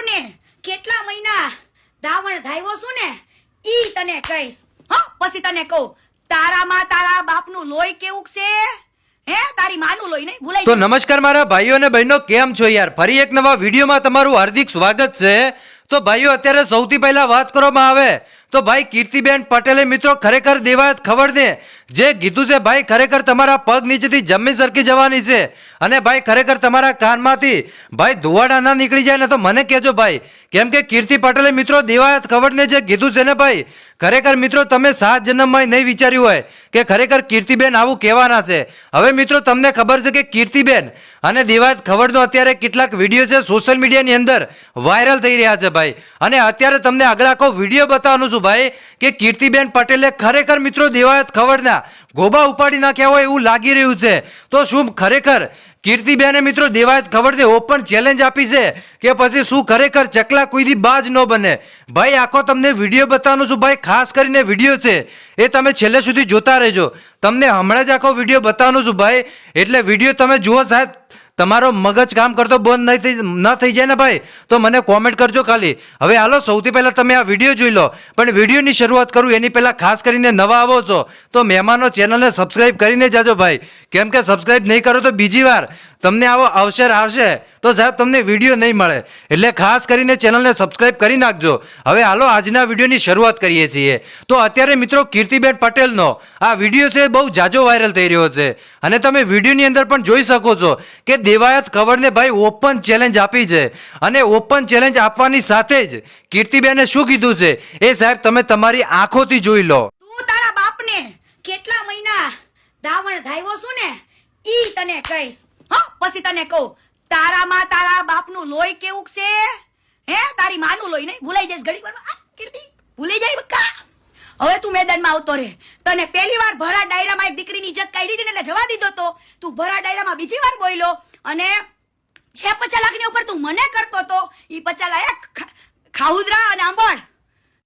બાપને કેટલા મહિના ધાવણ ધાવ્યો છું ને ઈ તને કહીશ. હા પછી તને કહું તારામાં તારા બાપનું લોહી કેવું છે? હે તારી માનું લોહી નહીં ભૂલાઈ તો નમસ્કાર મારા ભાઈઓ અને બહેનો કેમ છો યાર? ફરી એક નવા વિડીયોમાં તમારું હાર્દિક સ્વાગત છે. તો ભાઈઓ, અત્યારે સૌથી પહેલા વાત કરવામાં આવે તો ભાઈ કીર્તિબેન પટેલે મિત્રો ખરેખર દેવાયત ખબર દે જે કીધું છે, ભાઈ ખરેખર તમારા પગ નીચેથી જમીન સરકી જવાની છે અને ભાઈ ખરેખર તમારા કાનમાંથી ભાઈ ધુવાડા ના નીકળી જાય ને તો મને કહેજો ભાઈ. કેમ કે કીર્તિ પટેલે મિત્રો દેવાયત ખબરને જે કીધું છે ને ભાઈ, ખરેખર મિત્રો તમે સાત જન્મમાં નહીં વિચાર્યું હોય કે ખરેખર કીર્તિબેન આવું કહેવાના છે. હવે મિત્રો, તમને ખબર છે કે કીર્તિબેન અને દેવાયત ખબરનો અત્યારે કેટલાક વીડિયો છે સોશિયલ મીડિયાની અંદર વાયરલ થઈ રહ્યા છે ભાઈ. અને અત્યારે તમને આગળ આખો વીડિયો બતાવવાનું છું ભાઈ કે કીર્તિબેન પટેલે ખરેખર મિત્રો દેવાયત ખબરના ગોબા ઉપાડી નાખ્યા હોય એવું લાગી રહ્યું છે. તો શું ખરેખર કીર્તિબેને મિત્રો દેવાયત ખબર છે ઓપન ચેલેન્જ આપી છે કે પછી શું ખરેખર ચકલા કોઈથી બાજ ન બને? ભાઈ, આખો તમને વીડિયો બતાવવાનું છું ભાઈ, ખાસ કરીને વીડિયો છે એ તમે છેલ્લે સુધી જોતા રહેજો. તમને હમણાં જ આખો વીડિયો બતાવવાનું છું ભાઈ. એટલે વીડિયો તમે જુઓ સાહેબ તમારો મગજ કામ કરતો બંધ નહીં થઈ ન થઈ જાય ને ભાઈ, તો મને કોમેન્ટ કરજો ખાલી. હવે હાલો, સૌથી પહેલાં તમે આ વીડિયો જોઈ લો. પણ વિડીયોની શરૂઆત કરું, એની પહેલાં ખાસ કરીને નવા આવો છો, તો મહેમાનો ચેનલને સબસ્ક્રાઈબ કરીને જાજો ભાઈ. કેમ કે સબસ્ક્રાઇબ નહીં કરો તો બીજી વાર. તમને આવો અવસર આવશે, તો સાહેબ તમને વીડિયો નહીં મળે. એટલે ખાસ કરીને ચેનલને સબસ્ક્રાઇબ કરી નાખજો. હવે હાલો આજના વિડીયોની શરૂઆત કરીએ છીએ. તો અત્યારે મિત્રો કીર્તિબેન પટેલનો આ વીડિયો છે બહુ જાજો વાયરલ થઈ રહ્યો છે. અને તમે વિડીયોની અંદર પણ જોઈ શકો છો કે દેવાયત કવરને ભાઈ ઓપન ચેલેન્જ આપી છે. અને ઓપન ચેલેન્જ આપવાની સાથે જ કીર્તિબેને શું કીધું છે? એ સાહેબ તમે તમારી આંખોથી જોઈ લો. તું તારા બાપને કેટલા મહિના ધાવણ ધાવ્યો છું ને, ઈ તને કહીશ. હા, પછી તને કહું, તારામાં તારા બાપનું લોહી કેવું છે? હે, તારી માનું લોહી નહીં, ભૂલાઈ જઈશ ઘડી વારમાં. કીર્તિ, ભૂલી જાય બક્કા હવે તું મેદાનમાં આવતો રે તને પહેલી વાર ભરા ડાયરામાં એક દીકરીની ઇજ્જત કાઢી એટલે જવા દીધો તો, તું ભરા ડાયરામાં બીજી વાર બોલ્યો અને છે પચાસ લાખની ઉપર તું મને કરતો તો એ પચાસ લાખ ખાઉદરા અને આંબળ.